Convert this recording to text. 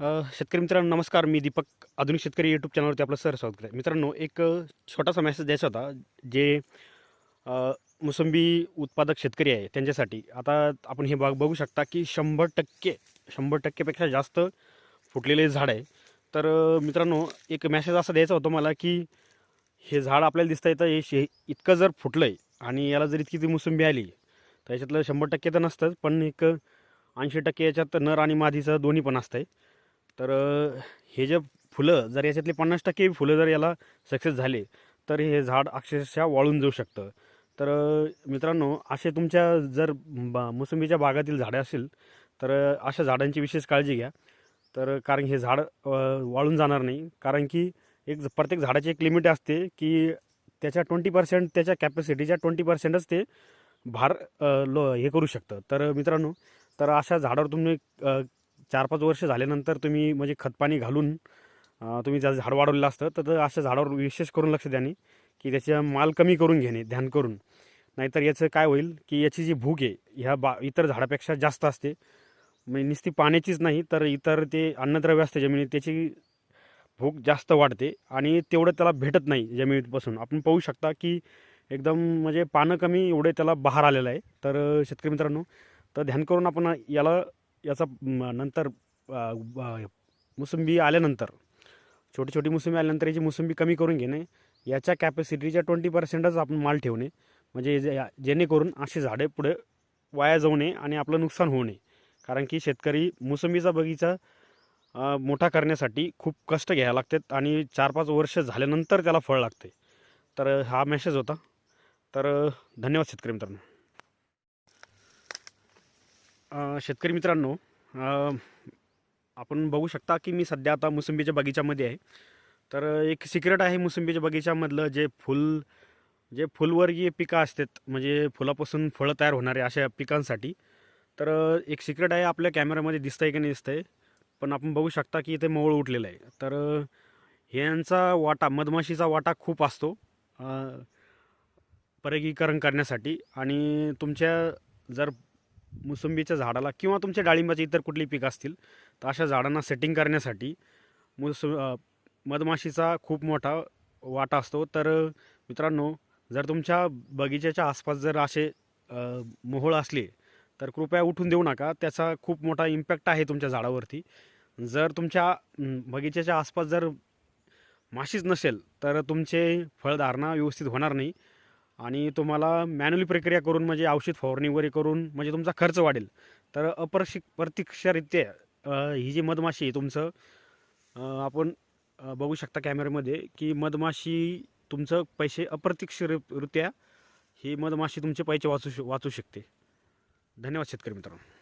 शेतकरी मित्रांनो नमस्कार. मी दीपक आधुनिक शेतकरी यूट्यूब चॅनलवरती आपलं सर स्वागत आहे मित्रांनो एक छोटासा मेसेज द्यायचा होता जे मोसंबी उत्पादक शेतकरी आहे त्यांच्यासाठी. आता आपण हे बाग बघू शकता की शंभर टक्के शंभर टक्केपेक्षा जास्त फुटलेले झाड आहे. तर मित्रांनो एक मेसेज असा द्यायचा होता मला की हे झाड आपल्याला दिसतं येतं हे शे इतकं जर फुटलं आहे आणि याला जर इतकी ती मोसंबी आली तर याच्यातलं शंभर टक्के तर नसतंच पण एक ऐंशी टक्के याच्यात नर आणि मादीचं दोन्ही पण असतं आहे तर हे जे फुलं जर याच्यातले पन्नास टक्के फुलं जर याला सक्सेस झाले तर हे झाड अक्षरशः वाळून जाऊ शकतं. तर मित्रांनो असे तुमच्या जर बा मोसंबीच्या बागातील झाडे असेल तर अशा झाडांची विशेष काळजी घ्या. तर कारण हे झाड वाळून जाणार नाही. कारण की एक प्रत्येक झाडाची एक लिमिट असते की त्याच्या ट्वेंटी पर्सेंट त्याच्या कॅपॅसिटीच्या ट्वेंटी पर्सेंटच ते भार लो हे करू शकतं. तर मित्रांनो तर अशा झाडावर तुम्ही चार पाच वर्ष झाल्यानंतर तुम्ही म्हणजे खतपाणी घालून तुम्ही जर झाड वाढवलेलं असतं तर अशा झाडावर विशेष करून लक्ष द्याने की त्याचा माल कमी करून घेणे ध्यान करून. नाहीतर याचं काय होईल की याची जी भूक आहे ह्या बा इतर झाडापेक्षा जास्त असते. म्हणजे नुसती पाण्याचीच नाही तर इतर ते अन्नद्रव्य असते जमिनीत त्याची भूक जास्त वाढते आणि तेवढं त्याला भेटत नाही जमिनीपासून आपण पाहू शकता की एकदम म्हणजे पानं कमी एवढे त्याला बहार आलेलं आहे. तर शेतकरी मित्रांनो तर ध्यान करून आपण याला याचा नंतर मोसंबी आल्यानंतर छोटी छोटी मोसंबी आल्यानंतर याची मोसंबी कमी करून घेणे याच्या कॅपॅसिटीच्या ट्वेंटी पर्सेंटच आपण माल ठेवणे म्हणजे जे- जेणेकरून अशी झाडे पुढे वाया जाऊ नये आणि आपलं नुकसान होऊ नये. कारण की शेतकरी मोसंबीचा बगीचा मोठा करण्यासाठी खूप कष्ट घ्यायला लागतात आणि चार पाच वर्ष झाल्यानंतर त्याला फळ लागते. तर हा मेसेज होता. तर धन्यवाद शेतकरी मित्रांनो. शेतकरी मित्रांनो आपण बघू शकता की मी सध्या आता मोसंबीच्या बगीच्यामध्ये आहे. तर एक सिक्रेट आहे मोसंबीच्या बगीच्यामधलं जे फुल जे फुलवर्गीय पिकं असतात म्हणजे फुलापासून फळं तयार होणारे अशा पिकांसाठी. तर एक सिक्रेट आहे आपल्या कॅमेऱ्यामध्ये दिसतंय की नाही दिसतंय पण आपण बघू शकता की इथे मवळ उठलेलं आहे. तर ह्यांचा वाटा मधमाशीचा वाटा खूप असतो अ, करण्यासाठी. आणि तुमच्या जर मोसंबीच्या झाडाला किंवा तुमच्या डाळिंबाचे इतर कुठली पिकं असतील तर अशा झाडांना सेटिंग करण्यासाठी मोस मधमाशीचा खूप मोठा वाटा असतो. तर मित्रांनो जर तुमच्या बगीच्याच्या आसपास जर असे मोहोळ असले तर कृपया उठून देऊ नका. त्याचा खूप मोठा इम्पॅक्ट आहे तुमच्या झाडावरती. जर तुमच्या बगीच्याच्या आसपास जर माशीच नसेल तर तुमचे फळधारणा व्यवस्थित होणार नाही. आणि तुम्हाला मॅन्युअली प्रक्रिया करून म्हणजे औषध फवारणी वगैरे करून म्हणजे तुमचा खर्च वाढेल. तर अप्रशिक प्रत्यक्षरित्या ही जी मधमाशी आहे तुमचं आपण बघू शकता कॅमेऱ्यामध्ये की मधमाशी तुमचं पैसे अप्रत्यक्षरित्या ही मधमाशी तुमचे पैसे वाचू श वाचू शकते. धन्यवाद शेतकरी मित्रांनो.